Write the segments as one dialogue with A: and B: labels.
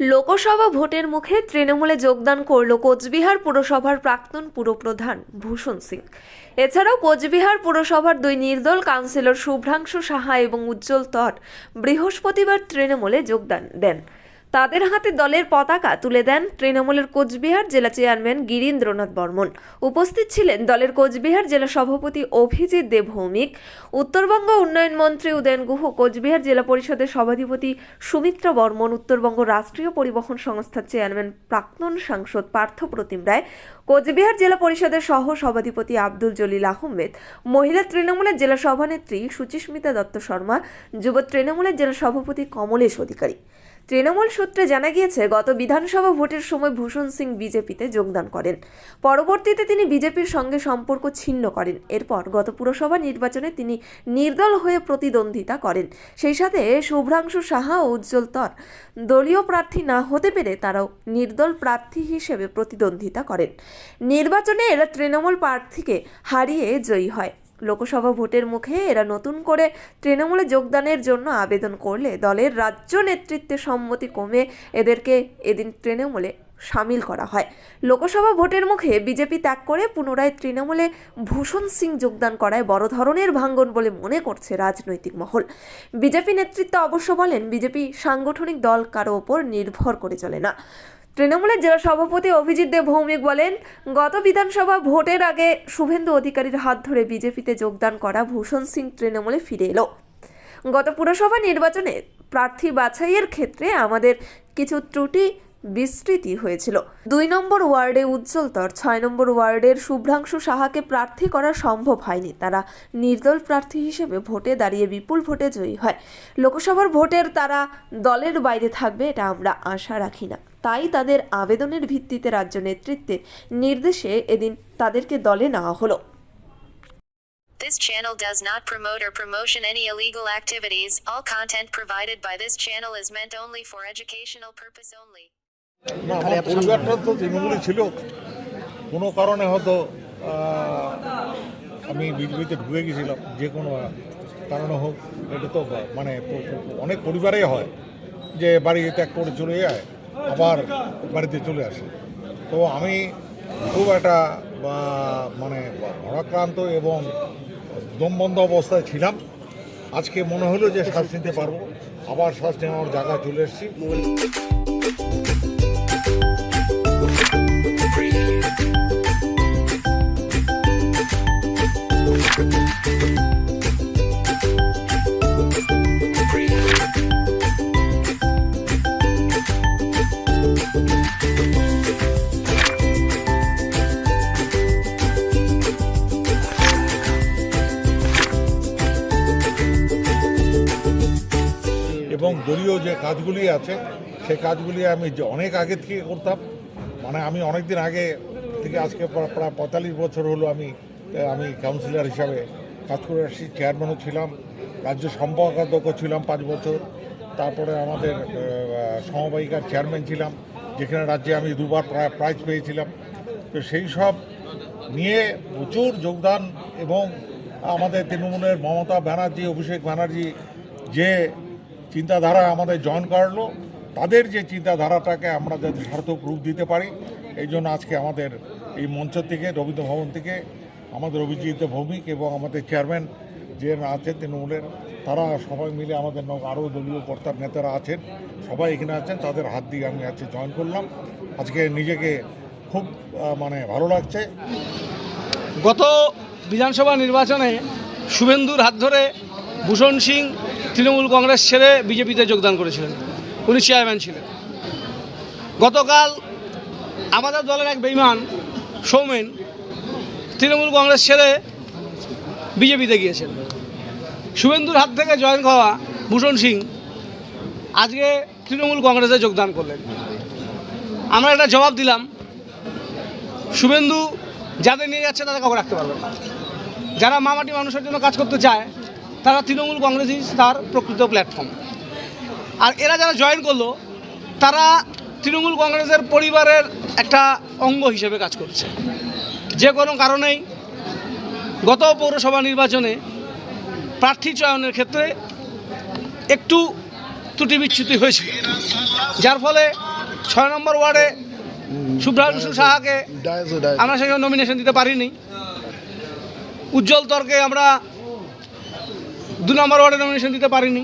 A: লোকসভা ভোটের মুখে তৃণমূলে যোগদান করল কোচবিহার পুরসভার প্রাক্তন পুরপ্রধান ভূষণ সিং। এছাড়াও কোচবিহার পুরসভার দুই নির্দল কাউন্সিলর শুভ্রাংশু সাহা এবং উজ্জ্বল তট বৃহস্পতিবার তৃণমূলে যোগদান দেন। তাদের হাতে দলের পতাকা তুলে দেন তৃণমূলের কোচবিহার জেলা চেয়ারম্যান গিরীন্দ্রনাথ বর্মন। উপস্থিত ছিলেন দলের কোচবিহার জেলা সভাপতি অভিজিৎ দেব ভৌমিক উত্তরবঙ্গ উন্নয়ন মন্ত্রী উদয়ন গুহ, কোচবিহার জেলা পরিষদের সভাধিপতি সুমিত্রা বর্মন, উত্তরবঙ্গ রাষ্ট্রীয় পরিবহন সংস্থার চেয়ারম্যান প্রাক্তন সাংসদ পার্থ প্রতিম রায়, কোচবিহার জেলা পরিষদের সহ সভাধিপতি আব্দুল জলিল আহমেদ, মহিলা তৃণমূলের জেলা সভানেত্রী সুচিস্মিতা দত্ত শর্মা, যুব তৃণমূলের জেলা সভাপতি কমলেশ অধিকারী। তৃণমূল সূত্রে জানা গিয়েছে, গত বিধানসভা ভোটের সময় ভূষণ সিং বিজেপিতে যোগদান করেন। পরবর্তীতে তিনি বিজেপির সঙ্গে সম্পর্ক ছিন্ন করেন। এরপর গত পুরসভা নির্বাচনে তিনি নির্দল হয়ে প্রতিদ্বন্দ্বিতা করেন। সেই সাথে শুভ্রাংশু সাহা ও উজ্জ্বল তর দলীয় প্রার্থী না হতে পেরে তারাও নির্দল প্রার্থী হিসেবে প্রতিদ্বন্দ্বিতা করেন। নির্বাচনে এরা তৃণমূল প্রার্থীকে হারিয়ে জয়ী হয়। লোকসভা ভোটের মুখে এরা নতুন করে তৃণমূলে যোগদানের জন্য আবেদন করলে দলের রাজ্য নেতৃত্বের সম্মতি কমে এদেরকে এদিন তৃণমূলে সামিল করা হয়। লোকসভা ভোটের মুখে বিজেপি ত্যাগ করে পুনরায় তৃণমূলে ভূষণ সিং যোগদান করায় বড় ধরনের ভাঙ্গন বলে মনে করছে রাজনৈতিক মহল। বিজেপি নেতৃত্ব অবশ্য বলেন, বিজেপি সাংগঠনিক দল কারও ওপর নির্ভর করে চলে না। তৃণমূলের জেলা সভাপতি অভিজিৎ দেব ভৌমিক বলেন, গত বিধানসভা ভোটের আগে শুভেন্দু অধিকারীর হাত ধরে বিজেপিতে যোগদান করা ভূষণ সিং তৃণমূলে ফিরে এলো। গত পুরসভা নির্বাচনে প্রার্থী বাছাইয়ের ক্ষেত্রে আমাদের কিছু ত্রুটি বিস্তৃতি হয়েছিল। দুই নম্বর ওয়ার্ডে উজ্জ্বলতর, ছয় নম্বর ওয়ার্ডের শুভ্রাংশু সাহাকে প্রার্থী করা সম্ভব হয়নি। তারা নির্দল প্রার্থী হিসেবে ভোটে দাঁড়িয়ে বিপুল ভোটে জয়ী হয়। লোকসভার ভোটের তারা দলের বাইরে থাকবে, এটা আমরা আশা রাখি না। তাই তাদের আবেদনের ভিত্তিতে রাজ্য নেতৃত্বে নির্দেশে এদিন তাদেরকে দলে নেওয়া হলো।
B: This channel does not promote or promotion any illegal activities. All content provided by this channel is meant only for educational purpose only.
C: না, আমার পরিবারটা তো তৃণমূলই ছিল। কোনো কারণে হয়তো আমি বিজেপিতে ঢুকে গেছিলাম, যে কোনো কারণে হোক, এটা তো মানে অনেক পরিবারেই হয়, যে বাড়ি ত্যাগ করে চলে যায়, আবার বাড়িতে চলে আসে। তো আমি খুব একটা মানে ভরাক্রান্ত এবং দমবন্ধ অবস্থায় ছিলাম। আজকে মনে হলো যে শ্বাস নিতে পারব। আবার শ্বাস নেওয়ার জায়গা চলে এসেছি। এবং দলীয় যে কাজগুলি আছে সেই কাজগুলি আমি অনেক আগে থেকে করতাম। মানে আমি অনেক দিন আগে থেকে আজকে প্রায় পঁয়তাল্লিশ বছর হলো আমি আমি কাউন্সিলর হিসাবে কাজ করে আসছি চেয়ারম্যানও ছিলাম, রাজ্য সম্পাদক ছিলাম পাঁচ বছর, তারপরে আমাদের সমবায়িকার চেয়ারম্যান ছিলাম, যেখানে রাজ্যে আমি দুবার প্রায় প্রাইজ পেয়েছিলাম। তো সেই সব নিয়ে প্রচুর যোগদান এবং আমাদের তৃণমূলের মমতা ব্যানার্জি, অভিষেক ব্যানার্জি যে চিন্তাধারা আমাদের জয়েন করল তাদের যে চিন্তাধারাটাকে আমরা যাতে সার্থক রূপ দিতে পারি, এই জন্য আজকে আমাদের এই মঞ্চ থেকে, রবীন্দ্র ভবন থেকে আমাদের অভিজিৎ ভৌমিক এবং আমাদের চেয়ারম্যান যে আছেন তৃণমূলের, তারা সবাই মিলে আমাদের আরও দলীয় কর্তার নেতারা আছেন, সবাই এখানে আছেন, তাদের হাত দিয়ে আমি আজকে জয়েন করলাম। আজকে নিজেকে খুব মানে ভালো লাগছে।
D: গত বিধানসভা নির্বাচনে শুভেন্দুর হাত ধরে ভূষণ সিং তৃণমূল কংগ্রেস ছেড়ে বিজেপিতে যোগদান করেছিলেন। উনি চেয়ারম্যান ছিলেন। গতকাল আমাদের দলের এক বেইমান, সৌমেন, তৃণমূল কংগ্রেস ছেড়ে বিজেপিতে গিয়েছেন। শুভেন্দুর হাত থেকে জয়েন হওয়া ভূষণ সিং আজকে তৃণমূল কংগ্রেসে যোগদান করলেন। আমরা একটা জবাব দিলাম, শুভেন্দু যাদের নিয়ে যাচ্ছে তাদের কাউকে রাখতে পারবে না। যারা মামাটি মানুষের জন্য কাজ করতে চায়, তারা তৃণমূল কংগ্রেসই তার প্রকৃত প্ল্যাটফর্ম আর এরা যারা জয়েন করল, তারা তৃণমূল কংগ্রেসের পরিবারের একটা অঙ্গ হিসেবে কাজ করছে। যে কোনো কারণেই গত পৌরসভা নির্বাচনে প্রার্থী চয়নের ক্ষেত্রে একটু ত্রুটি বিচ্যুতি হয়েছিল। যার ফলে ছয় নম্বর ওয়ার্ডে শুভ্রাংশু সাহাকে আমরা সেখানে নমিনেশন দিতে পারিনি। উজ্জ্বল তর্কে আমরা দু নম্বর ওয়ার্ডে নমিনেশন দিতে পারিনি।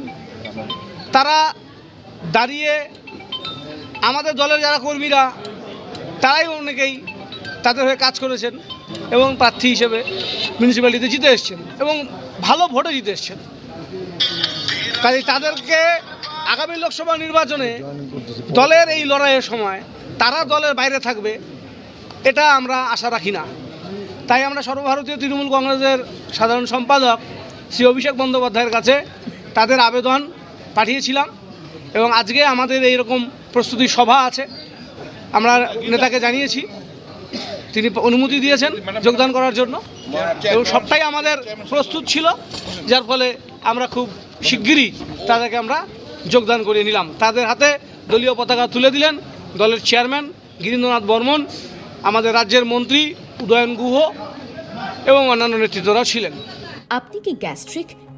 D: তারা দাঁড়িয়ে আমাদের দলের যারা কর্মীরা, তারাই অনেকেই তাদের হয়ে কাজ করেছেন এবং প্রার্থী হিসেবে মিউনিসিপ্যালিটিতে জিতে এসছেন এবং ভালো ভোটে জিতে এসছেন। কাজে তাদেরকে আগামী লোকসভা নির্বাচনে দলের এই লড়াইয়ের সময় তারা দলের বাইরে থাকবে, এটা আমরা আশা রাখি না। তাই আমরা সর্বভারতীয় তৃণমূল কংগ্রেসের সাধারণ সম্পাদক শ্রী অভিষেক বন্দ্যোপাধ্যায়ের কাছে তাদের আবেদন পাঠিয়েছিলাম। এবং আজকে আমাদের এইরকম প্রস্তুতি সভা আছে। আমরা নেতাকে জানিয়েছি, তিনি অনুমতি দিয়েছেন যোগদান করার জন্য। এবং সবটাই আমাদের প্রস্তুত ছিল, যার ফলে আমরা খুব শিগগিরই তাদেরকে আমরা যোগদান করিয়ে নিলাম। তাদের হাতে দলীয় পতাকা তুলে দিলেন দলের চেয়ারম্যান গিরীন্দ্রনাথ বর্মন, আমাদের রাজ্যের মন্ত্রী উদয়ন গুহ এবং অন্যান্য নেতৃত্বরাও ছিলেন।
E: আপনি কি gastric